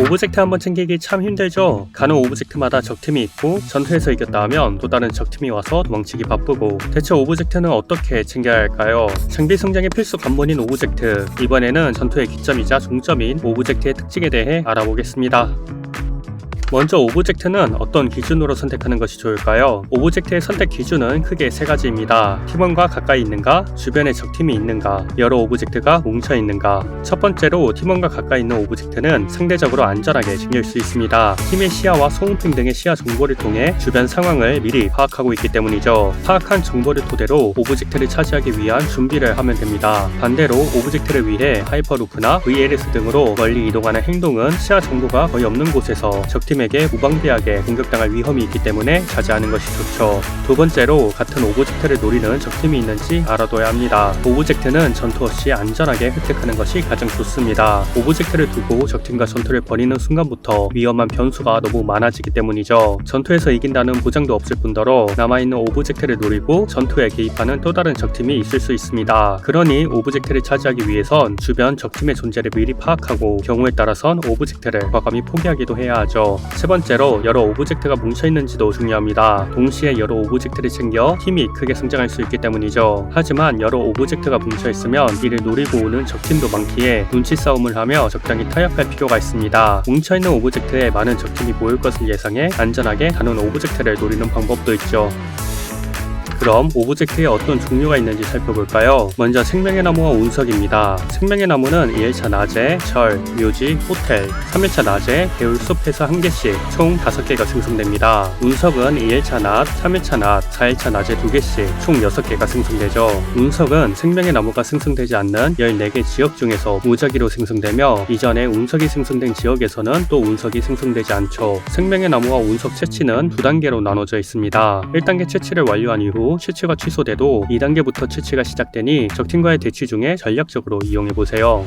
오브젝트 한번 챙기기 참 힘들죠. 가는 오브젝트마다 적팀이 있고 전투에서 이겼다 하면 또 다른 적팀이 와서 도망치기 바쁘고 대체 오브젝트는 어떻게 챙겨야 할까요? 장비 성장의 필수 관본인 오브젝트 이번에는 전투의 기점이자 종점인 오브젝트의 특징에 대해 알아보겠습니다. 먼저 오브젝트는 어떤 기준으로 선택하는 것이 좋을까요? 오브젝트의 선택 기준은 크게 세 가지입니다. 팀원과 가까이 있는가, 주변에 적팀이 있는가, 여러 오브젝트가 뭉쳐 있는가. 첫 번째로 팀원과 가까이 있는 오브젝트는 상대적으로 안전하게 챙길 수 있습니다. 팀의 시야와 소음핑 등의 시야 정보를 통해 주변 상황을 미리 파악하고 있기 때문이죠. 파악한 정보를 토대로 오브젝트를 차지하기 위한 준비를 하면 됩니다. 반대로 오브젝트를 위해 하이퍼루프나 VLS 등으로 멀리 이동하는 행동은 시야 정보가 거의 없는 곳에서 적팀 팀에게 무방비하게 공격당할 위험이 있기 때문에 자제하는 것이 좋죠. 두 번째로 같은 오브젝트를 노리는 적팀이 있는지 알아둬야 합니다. 오브젝트는 전투 없이 안전하게 획득하는 것이 가장 좋습니다. 오브젝트를 두고 적팀과 전투를 벌이는 순간부터 위험한 변수가 너무 많아지기 때문이죠. 전투에서 이긴다는 보장도 없을 뿐더러 남아있는 오브젝트를 노리고 전투에 개입하는 또 다른 적팀이 있을 수 있습니다. 그러니 오브젝트를 차지하기 위해선 주변 적팀의 존재를 미리 파악하고 경우에 따라선 오브젝트를 과감히 포기하기도 해야 하죠. 세 번째로 여러 오브젝트가 뭉쳐 있는지도 중요합니다. 동시에 여러 오브젝트를 챙겨 팀이 크게 성장할 수 있기 때문이죠. 하지만 여러 오브젝트가 뭉쳐 있으면 이를 노리고 오는 적팀도 많기에 눈치 싸움을 하며 적당히 타협할 필요가 있습니다. 뭉쳐 있는 오브젝트에 많은 적팀이 모일 것을 예상해 안전하게 다른 오브젝트를 노리는 방법도 있죠. 그럼 오브젝트에 어떤 종류가 있는지 살펴볼까요? 먼저 생명의 나무와 운석입니다. 생명의 나무는 2일차 낮에 절, 묘지, 호텔, 3일차 낮에 개울 숲에서 한 개씩 총 5개가 생성됩니다. 운석은 2일차 낮, 3일차 낮, 4일차 낮에 2개씩 총 6개가 생성되죠. 운석은 생명의 나무가 생성되지 않는 14개 지역 중에서 무작위로 생성되며 이전에 운석이 생성된 지역에서는 또 운석이 생성되지 않죠. 생명의 나무와 운석 채취는 두 단계로 나눠져 있습니다. 1단계 채취를 완료한 이후 채취가 취소돼도 2단계부터 채취가 시작되니 적팀과의 대치 중에 전략적으로 이용해보세요.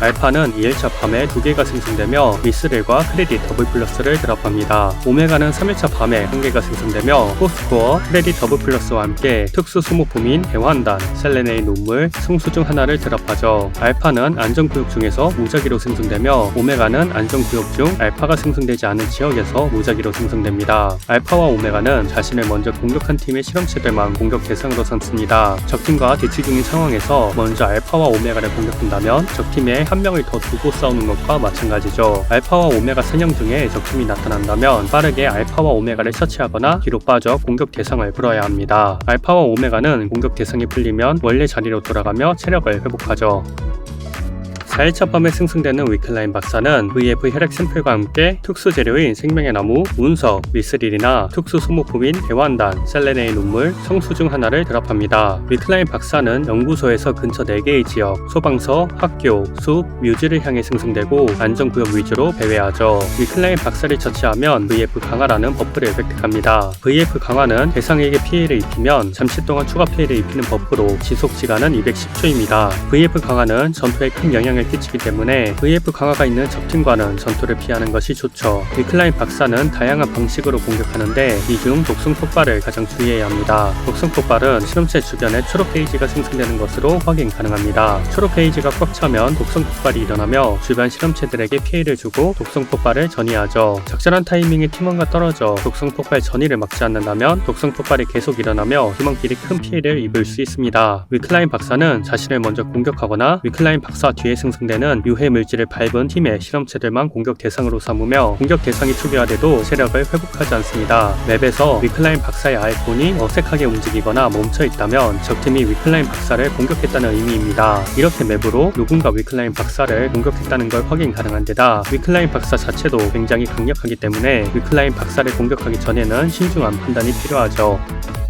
알파는 2일차 밤에 2개가 생성되며 미스릴과 크레딧 더블 플러스를 드랍합니다. 오메가는 3일차 밤에 1개가 생성되며 포스코어, 크레딧 더블 플러스와 함께 특수 수모품인 대환단, 셀레네의 눈물, 승수 중 하나를 드랍하죠. 알파는 안전구역 중에서 무작위로 생성되며 오메가는 안전구역 중 알파가 생성되지 않은 지역에서 무작위로 생성됩니다. 알파와 오메가는 자신을 먼저 공격한 팀의 실험체들만 공격 대상으로 삼습니다. 적팀과 대치 중인 상황에서 먼저 알파와 오메가를 공격한다면 적팀의 한 명을 더 두고 싸우는 것과 마찬가지죠. 알파와 오메가 3형 중에 적팀이 나타난다면 빠르게 알파와 오메가를 처치하거나 뒤로 빠져 공격 대상을 풀어야 합니다. 알파와 오메가는 공격 대상이 풀리면 원래 자리로 돌아가며 체력을 회복하죠. 4일차 밤에 생성되는 위클라인 박사는 VF 혈액 샘플과 함께 특수 재료인 생명의 나무, 운석, 미스릴이나 특수 소모품인 대환단, 셀레네의 눈물, 성수 중 하나를 드랍합니다. 위클라인 박사는 연구소에서 근처 4개의 지역, 소방서, 학교, 숲, 뮤지를 향해 생성되고 안전구역 위주로 배회하죠. 위클라인 박사를 처치하면 VF 강화라는 버프를 획득합니다. VF 강화는 대상에게 피해를 입히면 잠시 동안 추가 피해를 입히는 버프로 지속 시간은 210초입니다. VF 강화는 전투에 큰 영향을 끼치기 때문에 VF 강화가 있는 적팀과는 전투를 피하는 것이 좋죠. 리클라인 박사는 다양한 방식으로 공격하는데 이 중 독성 폭발을 가장 주의해야 합니다. 독성 폭발은 실험체 주변에 초록 페이지가 생성되는 것으로 확인 가능합니다. 초록 페이지가 꽉 차면 독성 폭발이 일어나며 주변 실험체들에게 피해를 주고 독성 폭발을 전이하죠. 적절한 타이밍에 팀원과 떨어져 독성 폭발 전이를 막지 않는다면 독성 폭발이 계속 일어나며 팀원끼리 큰 피해를 입을 수 있습니다. 위클라인 박사는 자신을 먼저 공격하거나 위클라인 박사 뒤에 생성 생성되는 유해 물질을 밟은 팀의 실험체들만 공격 대상으로 삼으며 공격 대상이 초기화돼도 체력을 회복하지 않습니다. 맵에서 위클라인 박사의 아이콘이 어색하게 움직이거나 멈춰 있다면 적팀이 위클라인 박사를 공격했다는 의미입니다. 이렇게 맵으로 누군가 위클라인 박사를 공격했다는 걸 확인 가능한 데다 위클라인 박사 자체도 굉장히 강력하기 때문에 위클라인 박사를 공격하기 전에는 신중한 판단이 필요하죠.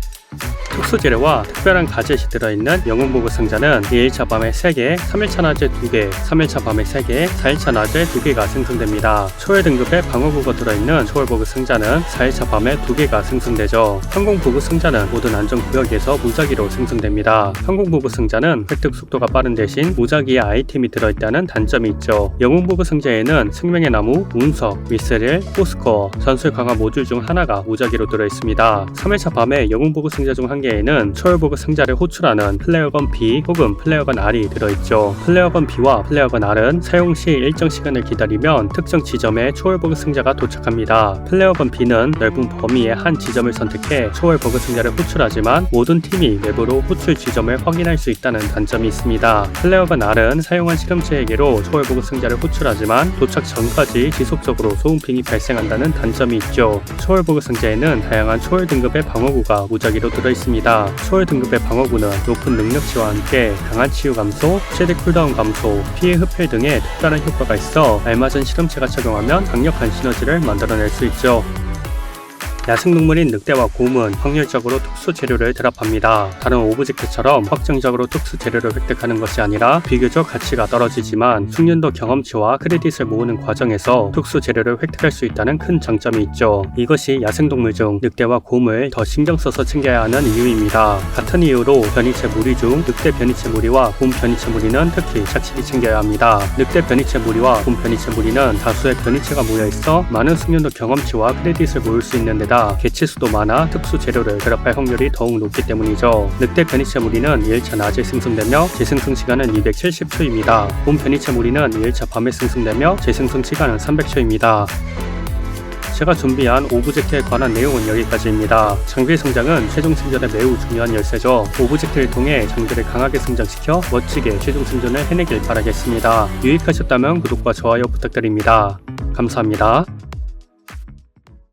특수 재료와 특별한 가젯이 들어있는 영웅보급 상자는 2일차 밤에 3개, 3일차 낮에 2개, 3일차 밤에 3개, 4일차 낮에 2개가 생성됩니다. 초월 등급의 방어구가 들어있는 초월보급 상자는 4일차 밤에 2개가 생성되죠. 항공보급 상자는 모든 안전구역에서 무작위로 생성됩니다. 항공보급 상자는 획득 속도가 빠른 대신 무작위의 아이템이 들어있다는 단점이 있죠. 영웅보급 상자에는 생명의 나무, 운석, 미스릴, 포스코어, 전술 강화 모듈 중 하나가 무작위로 들어있습니다. 3일차 밤에 영웅보급 상자 중 한 개 생계에는 초월보급 상자를 호출하는 플레어건 B 혹은 플레어건 R이 들어있죠. 플레어건 B와 플레어건 R은 사용 시 일정 시간을 기다리면 특정 지점에 초월보급 상자가 도착합니다. 플레어건 B는 넓은 범위의 한 지점을 선택해 초월보급 상자를 호출하지만 모든 팀이 내부로 호출 지점을 확인할 수 있다는 단점이 있습니다. 플레어건 R은 사용한 실험체에게로 초월보급 상자를 호출하지만 도착 전까지 지속적으로 소음핑이 발생한다는 단점이 있죠. 초월보급 상자에는 다양한 초월 등급의 방어구가 무작위로 들어있습니다. 초월 등급의 방어구는 높은 능력치와 함께 강한 치유 감소, 최대 쿨다운 감소, 피해 흡혈 등의 특별한 효과가 있어 알맞은 실험체가 적용하면 강력한 시너지를 만들어낼 수 있죠. 야생동물인 늑대와 곰은 확률적으로 특수 재료를 드랍합니다. 다른 오브젝트처럼 확정적으로 특수 재료를 획득하는 것이 아니라 비교적 가치가 떨어지지만 숙련도 경험치와 크레딧을 모으는 과정에서 특수 재료를 획득할 수 있다는 큰 장점이 있죠. 이것이 야생동물 중 늑대와 곰을 더 신경 써서 챙겨야 하는 이유입니다. 같은 이유로 변이체 무리 중 늑대 변이체 무리와 곰 변이체 무리는 특히 착실히 챙겨야 합니다. 늑대 변이체 무리와 곰 변이체 무리는 다수의 변이체가 모여 있어 많은 숙련도 경험치와 크레딧을 모을 수 있는 데다 개체수도 많아 특수 재료를 드랍할 확률이 더욱 높기 때문이죠. 늑대 변이체 무리는 2일차 낮에 생성되며 재생성 시간은 270초입니다. 곰 변이체 무리는 2일차 밤에 생성되며 재생성 시간은 300초입니다. 제가 준비한 오브젝트에 관한 내용은 여기까지입니다. 장비의 성장은 최종 생존에 매우 중요한 열쇠죠. 오브젝트를 통해 장비를 강하게 성장시켜 멋지게 최종 생존을 해내길 바라겠습니다. 유익하셨다면 구독과 좋아요 부탁드립니다. 감사합니다.